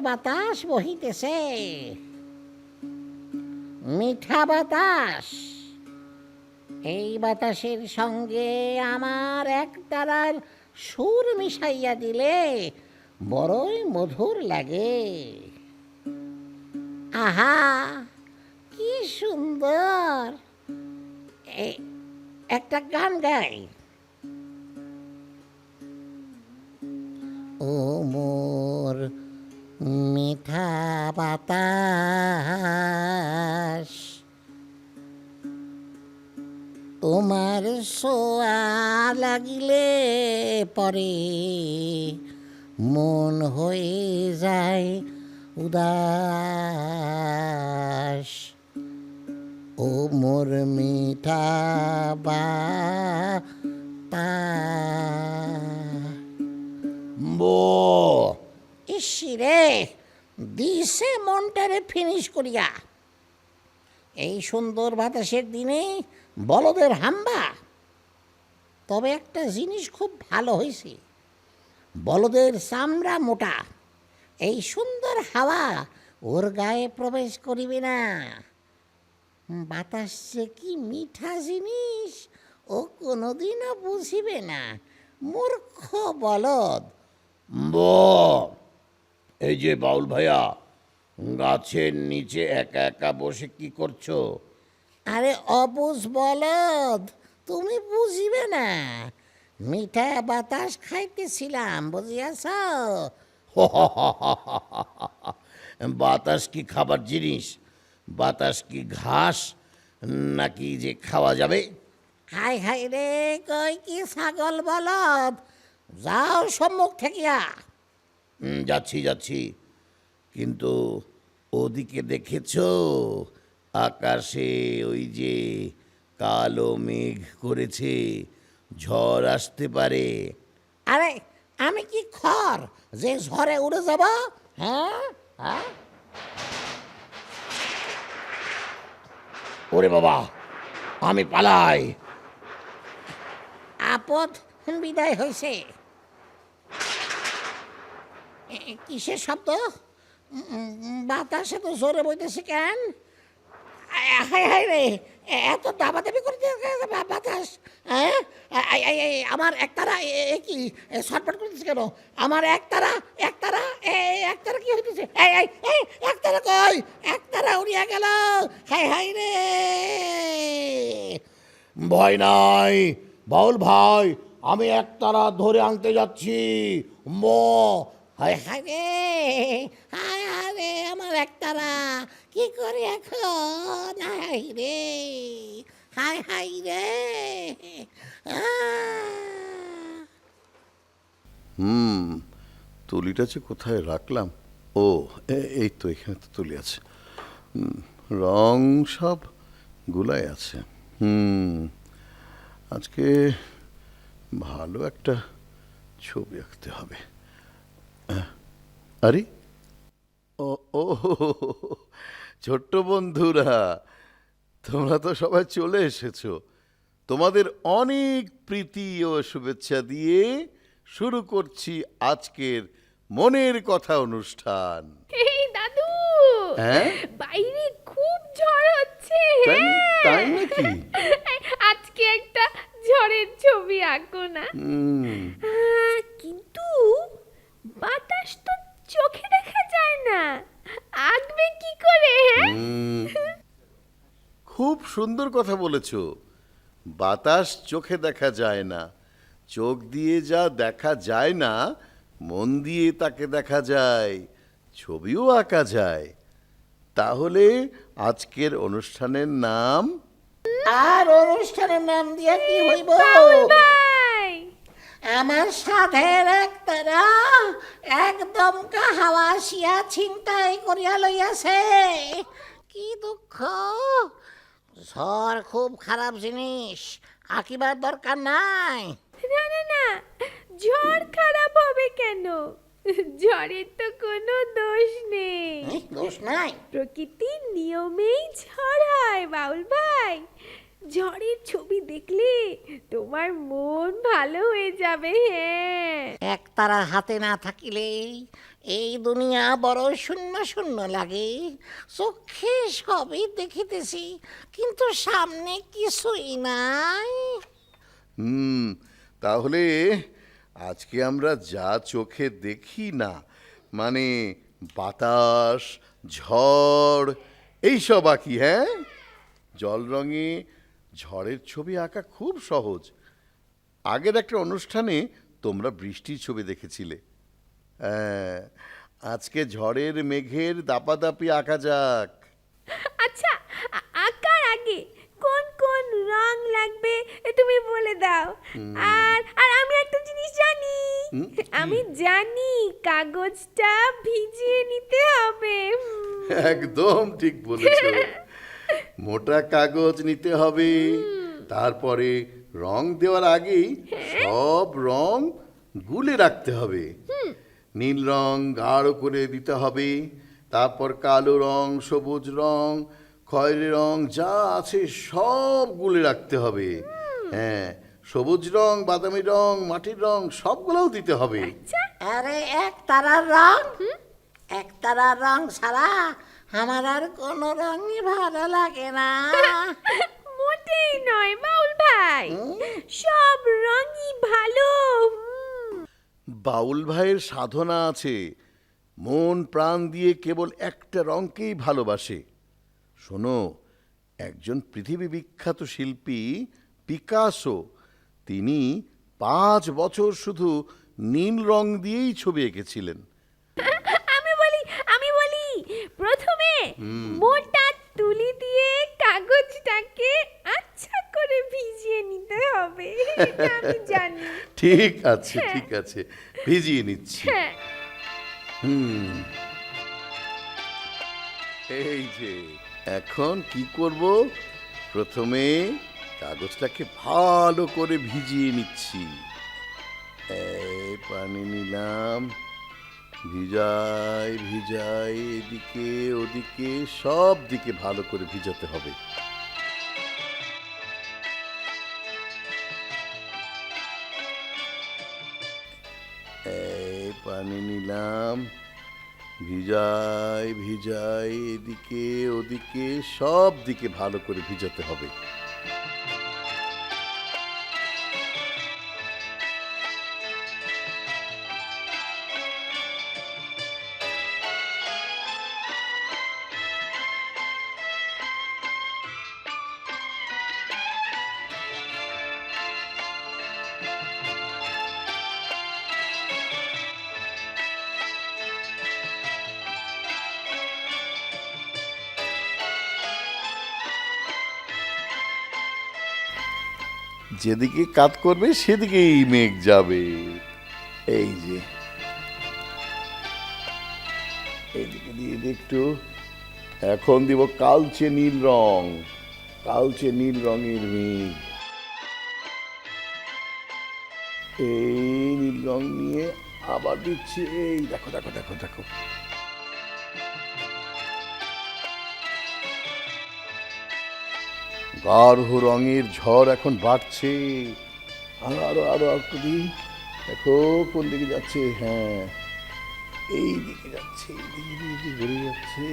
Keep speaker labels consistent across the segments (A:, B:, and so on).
A: বাতাস বহিতেছে। মিঠা বাতাস। এই বাতাসের সঙ্গে আমার একতারার সুর মিশাইয়া দিলে বড়ই মধুর লাগে। আহা, কি সুন্দর। একটা গান গাই। ও মোর মিঠা বাতাস তোমার সোয়া লাগিলে পরে মন হয়ে যায় উদাস। ও মোর মিঠা বা
B: বো
A: ইসিরে দিছে মনটারে ফিনিশ করিয়া। এই সুন্দর বাতাসের দিনে বলদের হাম্বা। তবে একটা জিনিস খুব ভালো হয়েছে বলদের চামড়া মোটা। এই সুন্দর হাওয়া ওর গায়ে প্রবেশ করিবে না। বাতাস যে কি মিঠা জিনিস, ও কোনোদিনও বুঝিবে না। মূর্খ বলদ,
B: বো। এই যে বাউল ভাইয়া গাছের নিচে একা একা বসে কি করছ?
A: আরে অবুঝ বলদ তুমি বুঝিবে না। মিঠা বাতাস খাইতেছিলাম বুঝিয়াছ?
B: বাতাস কি খাবার জিনিস? বাতাস কি ঘাস? নাকি যে খাওয়া যাবে?
A: হাই হাই রে কই কি ছাগল বলদ? যাও সম্মুখ থাকিয়া।
B: হুম, যাচ্ছি যাচ্ছি। কিন্তু ওদিকে দেখেছ? আকাশে ওই যে কালো মেঘ করেছে ঝড় আসতে পারে।
A: আরে আমি কি খর যে ঝড়ে উড়ে যাব? হ্যাঁ হ্যাঁ।
B: ওরে বাবা আমি পালাই।
A: আপদ বিদায় হয়েছে কিসের শব্দ? বাতাসে তো জোরে বইতেছে কেন? হায় হায় রে এত দাবাদাবি করতে বাতাস হ্যাঁ? আমার একতারা এ- কি ছটফট করতেছে কেন? আমার একতারা একতারা একতারা কি হইতেছে? এই এই এই একতারা কই? একতারা উড়িয়া গেল। হায় হায় রে।
B: ভয় নাই। বাউল ভাই, আমি একতারা ধরে আনতে যাচ্ছি। ম
A: হায় হায় রে, হায় হায় রে, আমার একতারা। কি করে এখন? হায় রে, হায় হায় রে।
C: হুম, তুলিটা যে কোথায় রাখলাম? ও এই তো, এখানে তো তুলি আছে। রং সব গুলাই আছে। হুম, আজকে ভালো একটা ছবি আঁকতে হবে। আরে। ও ও ছোট্ট বন্ধুরা তোমরা তো সবাই চলে এসেছ। তোমাদের অনেক প্রীতি ও শুভেচ্ছা দিয়ে শুরু করছি আজকের মনের কথা অনুষ্ঠান।
D: এই দাদু
C: হ্যাঁ?
D: বাইরে খুব ঝড় হচ্ছে
C: তাই
D: হ্যাঁ।
C: নাকি?
D: আজকে একটা ঝড়ের ছবি আঁকো না। বাতাস তো চোখে দেখা যায় না। আঁকবে কি করে হ্যাঁ?
C: খুব সুন্দর কথা বলেছ। বাতাস চোখে দেখা যায় না। চোখ দিয়ে যা দেখা যায় না মন দিয়ে তাকে দেখা যায় ছবিও আঁকা যায়। তাহলে আজকের অনুষ্ঠানের নাম?
A: আর অনুষ্ঠানের নাম দিয়া কি হইব? আমার সাধের একতারা একদম হাওয়া আসিয়া ছিনতাই করিয়া লইয়াছে। কি দুঃখ? ঝড় খুব খারাপ জিনিস আঁকিবার দরকার নাই।
D: না না না ঝড় খারাপ হবে কেন? ঝড়ের তো কোনো দোষ নেই।
A: দোষ নাই।
D: প্রকৃতির নিয়মেই ঝড় হয় বাউল ভাই। ঝড়ের ছবি দেখলে তোমার মন ভালো হয়ে যাবে হ্যাঁ।
A: এক তারা হাতে না থাকিলে এই দুনিয়া বড় শূন্য শূন্য লাগে। চোখে সবই দেখিতেছি কিন্তু সামনে কিছুই নাই।
C: হুম তাহলে আজকে আমরা যা চোখে দেখি না মানে বাতাস ঝড় এইসব আঁকি হ্যাঁ? জল রঙে ঝড়ের ছবি আঁকা খুব সহজ। আগের একটা অনুষ্ঠানে তোমরা বৃষ্টির ছবি দেখেছিলে। হ্যাঁ আজকে ঝড়ের মেঘের দাপাদাপি আঁকা যাক।
D: আচ্ছা আঁকার আগে কোন কোন রং লাগবে তুমি বলে দাও। আর আর আমি একটা জিনিস জানি। আমি জানি কাগজটা ভিজিয়ে নিতে হবে।
C: একদম ঠিক বলেছ। মোটা কাগজ নিতে হবে। তারপরে রং দেওয়ার আগেই সব রং গুলে রাখতে হবে। নীল রং গাঢ় করে দিতে হবে। তারপর কালো রং সবুজ রং খয়েরি রং যা আছে সব গুলে রাখতে হবে। হ্যাঁ সবুজ রং বাদামি রং মাটির রং সবগুলোও দিতে হবে।
A: আরে এক তারার রং। এক তারার রং ছাড়া আমার আর কোনো রঙই ভালো লাগে না।
D: মোটেই নয় বাউল ভাই। সব রঙই ভালো।
C: বাউল ভাইয়ের সাধনা আছে। মন প্রাণ দিয়ে কেবল একটা রঙকেই ভালোবাসে। শোনো একজন পৃথিবী বিখ্যাত শিল্পী পিকাসো তিনি পাঁচ বছর শুধু নীল রং দিয়েই ছবি এঁকেছিলেন
D: আমি বলি আমি বলি প্রথমে মোটা তুলি দিয়ে কাগজটাকে আচ্ছা করে ভিজিয়ে নিতে হবে এটা আমি জানি
C: ঠিক আছে ঠিক আছে। ভিজিয়ে নিচ্ছি।
D: হ্যাঁ।
C: হুম। এই যে এখন কি করব? প্রথমে কাগজটাকে ভালো করে ভিজিয়ে নিচ্ছি। এই পানি নিলাম। ভিজাই ভিজাই এদিকে ওদিকে সব দিকে ভালো করে ভিজাতে হবে। পানি নিলাম। ভিজাই ভিজাই এদিকে ওদিকে সব দিকে ভালো করে ভিজাতে হবে। যেদিকে কাত করবে, সেদিকেই মেঘ যাবে। এই যে। এইদিকে দিয়ে একটু, এখন দিব কালচে নীল রং, কালচে নীল রঙের মেঘ। এই নীল রং নিয়ে আবার দিচ্ছি, এই দেখো দেখো দেখো দেখো। গাঢ় রঙের ঝড় এখন বাড়ছে। আরও আরও আরও একটু দেখো, কোন দিকে যাচ্ছে? হ্যাঁ এই দিকে যাচ্ছে এই দিকে যাচ্ছে।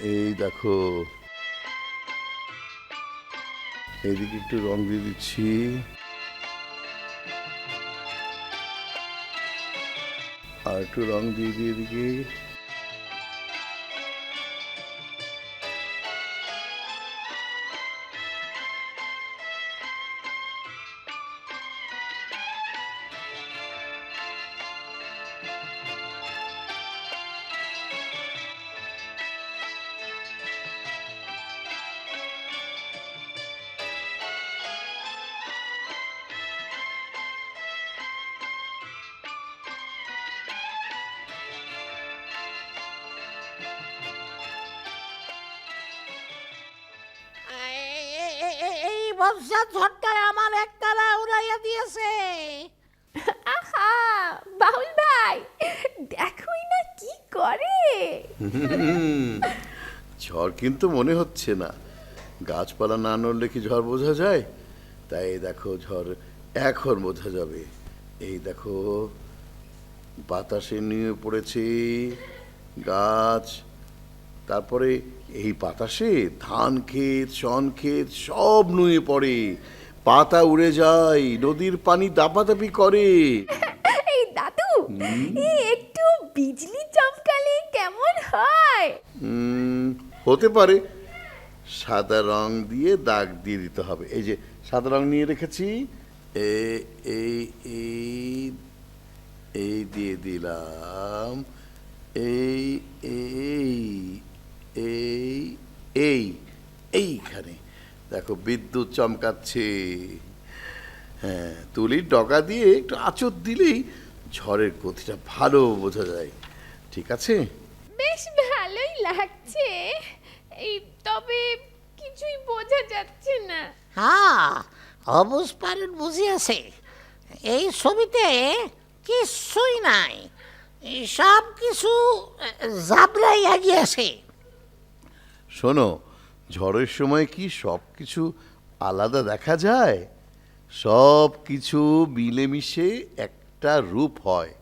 C: এই দেখো। এদিকে একটু রং দিয়ে দিচ্ছি। আর একটু রং দিয়ে দিয়ে এদিকে।
A: বর্ষা ঝড়টায় আমার একতারা উড়াইয়া দিয়েছে।
D: আহা বাউল ভাই দেখোই না কি করে।
C: ঝড় কিন্তু মনে হচ্ছে না। গাছপালা না নড়লে কি ঝড় বোঝা যায়? তাই দেখো ঝড় এখন বোঝা যাবে। এই দেখো বাতাসে নিয়ে পড়েছে গাছ তারপরে এই বাতাসে ধান ক্ষেত শন ক্ষেত সব নুয়ে পড়ে। পাতা উড়ে যায় নদীর পানি দাপাদাপি করে।
D: এই দাদু এই একটু বিজলি চমকালে কেমন হয়?
C: হতে পারে। সাদা রং দিয়ে দাগ দিয়ে দিতে হবে। এই যে সাদা রং নিয়ে রেখেছি। এ এই এই এই দিয়ে দিলাম। এই এই এই এই এইখানে। দেখো বিদ্যুৎ চমকাচ্ছে। হ্যাঁ তুলির ডগা দিয়ে একটু আঁচড় দিলেই ঝড়ের গতিটা ভালো বোঝা যায়। ঠিক আছে?
D: বেশ ভালোই লাগছে। এই তবে কিছুই বোঝা যাচ্ছে না।
A: হ্যাঁ অবুজ পারেন বুঝিয়াছে। এই ছবিতে কিছুই নাই। সব কিছু জাবরাইয়া গিয়েছে।
C: শোনো ঝড়ের সময় কি সব কিছু আলাদা দেখা যায়? সব কিছু মিলেমিশে একটা রূপ হয়।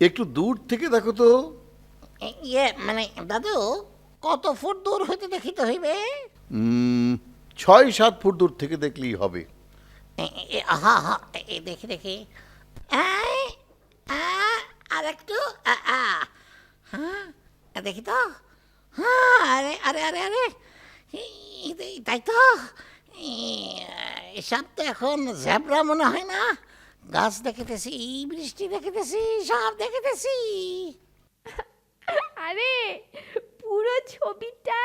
C: একটু দূর থেকে দেখো তো।
A: ইয়ে মানে দাদু কত ফুট দূর হইতে দেখিতে হইবে?
C: ছয় সাত ফুট দূর থেকে দেখলেই হবে।
A: হা হা দেখি দেখি। আর একটু। হ্যাঁ দেখি তো। আরে আরে আরে আরে তাই তো এসব তো এখন জ্যাবরা মনে হয় না গাছ দেখিতেছি বৃষ্টি দেখিতেছি সব দেখিতেছি
D: আরে পুরো ছবিটা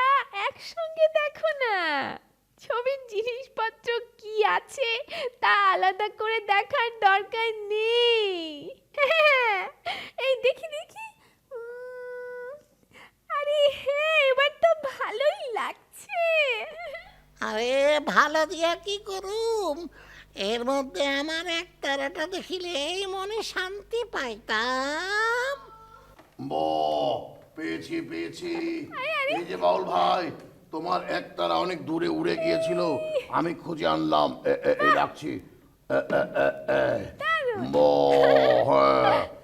D: একসঙ্গে দেখো না ছবির জিনিসপত্র কি আছে তা আলাদা করে দেখার দরকার নেই এই দেখি দেখি আরে হ্যাঁ এবার তো ভালোই লাগছে।
A: আরে ভালো দিয়া কি করুম? এর মধ্যে আমার এক তারাটা দেখিলেই মনে শান্তি পাইতাম।
B: ব পেয়েছি পেয়েছি। এই যে বাউল ভাই তোমার একতারা অনেক দূরে উড়ে গিয়েছিল। আমি খুঁজে আনলাম। এ, এ, এই রাখছি। এ, এ, এ, এ। ব হ্যাঁ।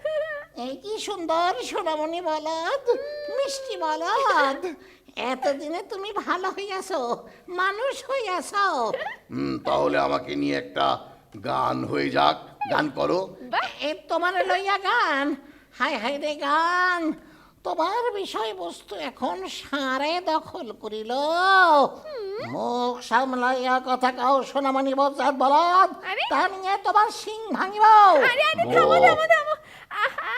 A: এই কি সুন্দর সোনামণি বলদ মিষ্টি বলদ। এতদিনে তুমি ভালো হইয়াছ মানুষ হইয়াছ।
B: তাহলে আমাকে নিয়ে একটা গান হয়ে যাক গান করো।
A: এ তোমার লইয়া গান। হাই হাই রে গান। তোমার বিষয়বস্তু এখন সারে দখল করিল। মুখ সামলাইয়া কথা কাও সোনামণি বজাত বলদ? তা নিয়ে তোমার সিং ভাঙিব।
D: আরে আরে থামো থামো থামো। আহা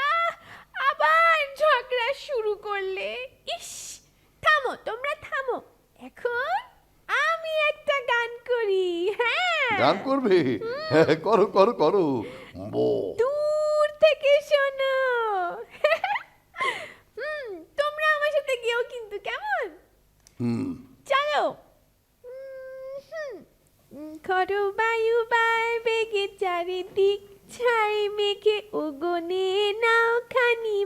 D: ঝগড়া শুরু করলে? ইস থামো তোমরা থামো। এখন আমি একটা গান করি হ্যাঁ।
C: গান করবে? হ্যাঁ করো করো করো।
B: বো।
D: দূর থেকে শোনো হুম তোমরা আমার সাথে গেও কিন্তু কেমন
B: হুম
D: চলো উম, হুম। উম, খরো বায়ু বায় বেগে চারিদিক ছাই মেঘে ওগনে নাও খানি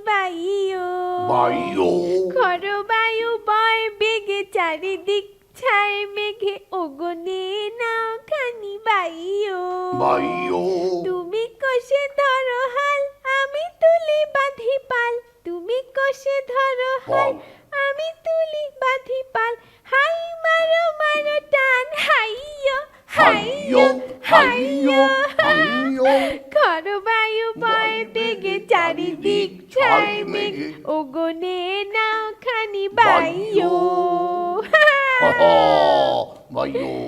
D: বাইও খরো বায়ু বয় বেগে চারিদিক ছায় মেঘে ওগনে না খানি বায়ু।
B: বায়ু।
D: তুমি কষে ধরো হাল আমি তুলি বাঁধি পাল। তুমি কষে ধরো হাল
C: no.